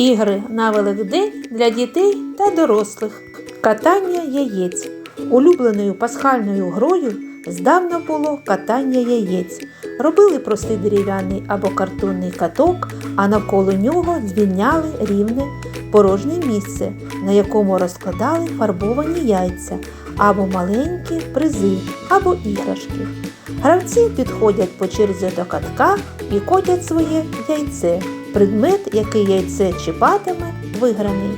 Ігри на Великдень для дітей та дорослих. Катання яєць. Улюбленою пасхальною грою здавна було катання яєць. Робили простий дерев'яний або картонний каток, а навколо нього звільняли рівне порожнє місце, на якому розкладали фарбовані яйця або маленькі призи, або іграшки. Гравці підходять по черзі до катка і котять своє яйце. Предмет, який яйце чіпатиме, виграний.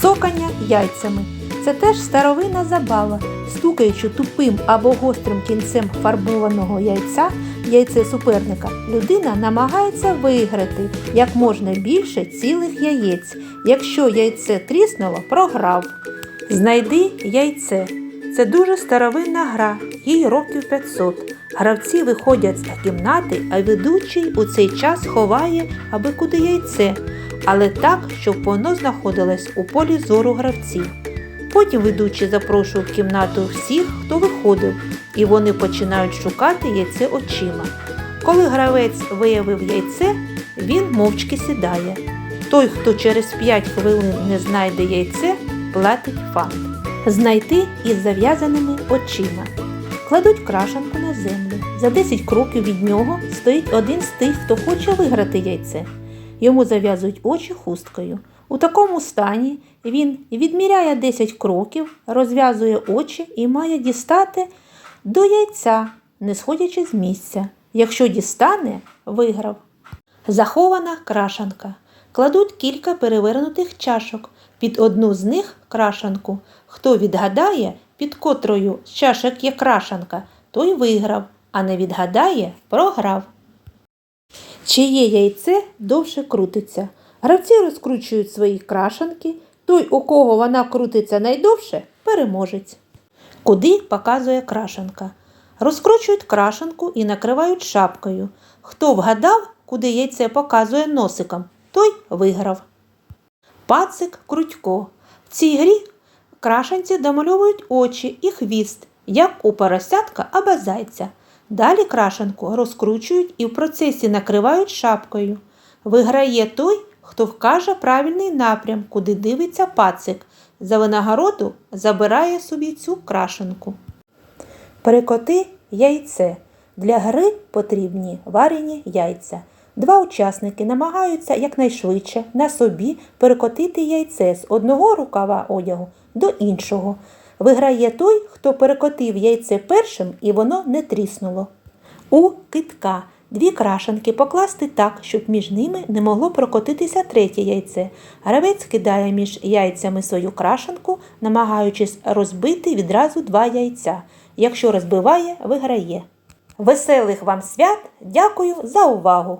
Цокання яйцями. Це теж старовинна забава. Стукаючи тупим або гострим кінцем фарбованого яйця, яйце суперника, людина намагається виграти як можна більше цілих яєць. Якщо яйце тріснуло, програв. Знайди яйце. Це дуже старовинна гра, їй років 500. Гравці виходять з кімнати, а ведучий у цей час ховає аби куди яйце, але так, щоб воно знаходилось у полі зору гравців. Потім ведучий запрошує в кімнату всіх, хто виходив, і вони починають шукати яйце очима. Коли гравець виявив яйце, він мовчки сідає. Той, хто через 5 хвилин не знайде яйце, платить фант. Знайти із зав'язаними очима. Кладуть крашанку на землю. За 10 кроків від нього стоїть один з тих, хто хоче виграти яйце. Йому зав'язують очі хусткою. У такому стані він відміряє 10 кроків, розв'язує очі і має дістати до яйця, не сходячи з місця. Якщо дістане, виграв. Захована крашанка. Кладуть кілька перевернутих чашок. Під одну з них крашанку. Хто відгадає, під котрою з чашок є крашанка, той виграв, а не відгадає, програв. Чиє яйце довше крутиться. Гравці розкручують свої крашанки. Той, у кого вона крутиться найдовше, переможець. Куди показує крашанка? Розкручують крашанку і накривають шапкою. Хто вгадав, куди яйце показує носиком, той виграв. Пацик Крутько. В цій грі крашанці домальовують очі і хвіст, як у поросятка або зайця. Далі крашанку розкручують і в процесі накривають шапкою. Виграє той, хто вкаже правильний напрям, куди дивиться пацик. За винагороду забирає собі цю крашенку. Перекоти яйце. Для гри потрібні варені яйця. Два учасники намагаються якнайшвидше на собі перекотити яйце з одного рукава одягу до іншого. Виграє той, хто перекотив яйце першим і воно не тріснуло. У китка дві крашенки покласти так, щоб між ними не могло прокотитися третє яйце. Гравець кидає між яйцями свою крашенку, намагаючись розбити відразу два яйця. Якщо розбиває, виграє. Веселих вам свят! Дякую за увагу!